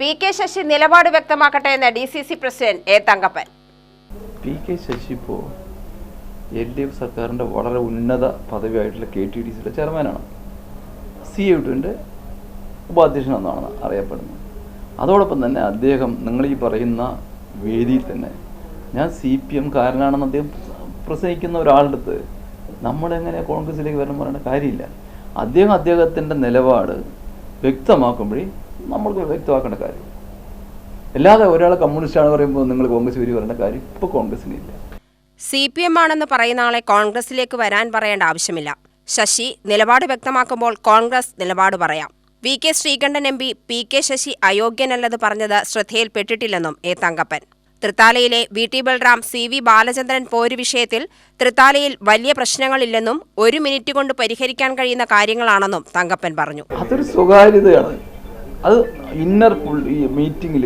P K Sasi നിലപാട് വ്യക്തമാക്കട്ടെ എന്ന് D C C president A Thankappan. P K Sasi ഇപ്പോൾ എൽ ഡി എഫ് സർക്കാരിന്റെ വളരെ ഉന്നത പദവിയായിട്ടുള്ള കെ ടി ഡി സിയുടെ ചെയർമാനാണ്. സി എട്ടിന്റെ ഉപാധ്യക്ഷൻ എന്നാണ് അറിയപ്പെടുന്നത്. അതോടൊപ്പം തന്നെ അദ്ദേഹം നിങ്ങൾ ഈ പറയുന്ന വേദിയിൽ തന്നെ ഞാൻ സി പി എം കാരനാണെന്ന് അദ്ദേഹം പ്രസംഗിക്കുന്ന ഒരാളുടെ അടുത്ത് നമ്മളെങ്ങനെ കോൺഗ്രസിലേക്ക് വരണം പറയേണ്ട കാര്യമില്ല. അദ്ദേഹം അദ്ദേഹത്തിന്റെ നിലപാട് വ്യക്തമാക്കുമ്പോഴേ നമ്മൾക്ക് വ്യക്തമാക്കേണ്ട കാര്യം. അല്ലാതെ ഒരാളെ ആണെന്ന് പറയുമ്പോൾ നിങ്ങൾ കോൺഗ്രസ് വരി വരേണ്ട കാര്യം ഇപ്പോൾ കോൺഗ്രസിനില്ല സി പി എം ആണെന്ന് പറയുന്ന ആളെ കോൺഗ്രസിലേക്ക് വരാൻ പറയേണ്ട ആവശ്യമില്ല. ശശി നിലപാട് വ്യക്തമാക്കുമ്പോൾ കോൺഗ്രസ് നിലപാട് പറയാം. V K Sreekandan M P P K Sasi അയോഗ്യനല്ലെന്ന് പറഞ്ഞത് ശ്രദ്ധയിൽപ്പെട്ടിട്ടില്ലെന്നും A Thankappan. തൃത്താലയിലെ V T Balram C V Balachandran പോര് വിഷയത്തിൽ തൃത്താലയിൽ വലിയ പ്രശ്നങ്ങളില്ലെന്നും ഒരു മിനിറ്റ് കൊണ്ട് പരിഹരിക്കാൻ കഴിയുന്ന കാര്യങ്ങളാണെന്നും തങ്കപ്പൻ പറഞ്ഞു. അതൊരു സ്വകാര്യതയാണ്. അത് ഇന്നർ ഈ മീറ്റിങ്ങിൽ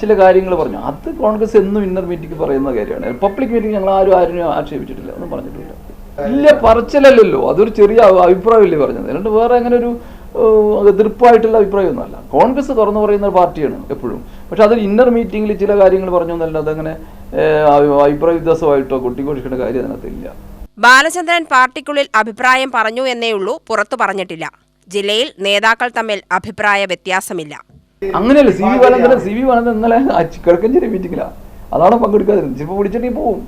ചില കാര്യങ്ങൾ പറഞ്ഞു. അത് കോൺഗ്രസ് എന്നും ഇന്നർ മീറ്റിംഗ് പറയുന്ന കാര്യമാണ്. പബ്ലിക് മീറ്റിംഗ് ഞങ്ങൾ ആരും ആരും ആക്ഷേപിച്ചിട്ടില്ല. ഒന്നും പറഞ്ഞിട്ടില്ല. ഇല്ല പറച്ചിലല്ലല്ലോ. അതൊരു ചെറിയ അഭിപ്രായമല്ലേ പറഞ്ഞത്. അല്ലാണ്ട് വേറെ അങ്ങനെ ഒരു എതിർപ്പായിട്ടുള്ള അഭിപ്രായമൊന്നുമല്ല. കോൺഗ്രസ് തുറന്നു പറയുന്ന പാർട്ടിയാണ് എപ്പോഴും. പക്ഷെ അത് ഇന്നർ മീറ്റിങ്ങിൽ ചില കാര്യങ്ങൾ പറഞ്ഞു എന്നല്ലാതെ അതങ്ങനെ അഭിപ്രായ വ്യത്യാസമായിട്ടോ കൊട്ടിക്കൊടുക്കേണ്ട കാര്യം അതിനകത്തില്ല ബാലചന്ദ്രൻ പാർട്ടിക്കുള്ളിൽ അഭിപ്രായം പറഞ്ഞു എന്നേ ഉള്ളൂ. പുറത്തു പറഞ്ഞിട്ടില്ല. ജില്ലയിൽ നേതാക്കൾ തമ്മിൽ അഭിപ്രായ വ്യത്യാസമില്ല. അങ്ങനെയല്ല C V Balachandran C V Balachandran ഇന്നലെ കിഴക്കഞ്ചേരി മീറ്റിങ്ങിലാണ് അതാണ് പങ്കെടുക്കാതിരുന്നത് ചിലപ്പോൾ വിളിച്ചിട്ട് പോവും.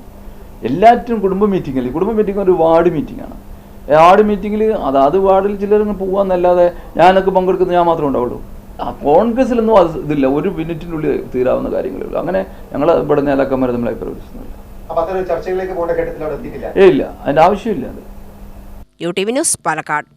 എല്ലാറ്റിനും കുടുംബ മീറ്റിംഗ് അല്ലേ കുടുംബ മീറ്റിംഗ് ഒരു വാർഡ് മീറ്റിംഗ് ആണ് വാർഡ് മീറ്റിംഗിൽ അതാത് വാർഡിൽ ചിലരങ്ങ് പോവാന്നല്ലാതെ ഞാനൊക്കെ പങ്കെടുക്കുന്നത് ഞാൻ മാത്രമേ ഉണ്ടാവുള്ളൂ. ആ കോൺഗ്രസിലൊന്നും അത് ഇതില്ല. ഒരു മിനിറ്റിനുള്ളിൽ തീരാവുന്ന കാര്യങ്ങളേ ഉള്ളൂ. അങ്ങനെ ഞങ്ങൾ ഇവിടെ നേതാക്കന്മാർ നമ്മളെ ഘട്ടത്തിൽ ഏ ഇല്ല. അതിന്റെ ആവശ്യമില്ല അത്. U T V news Palakkad.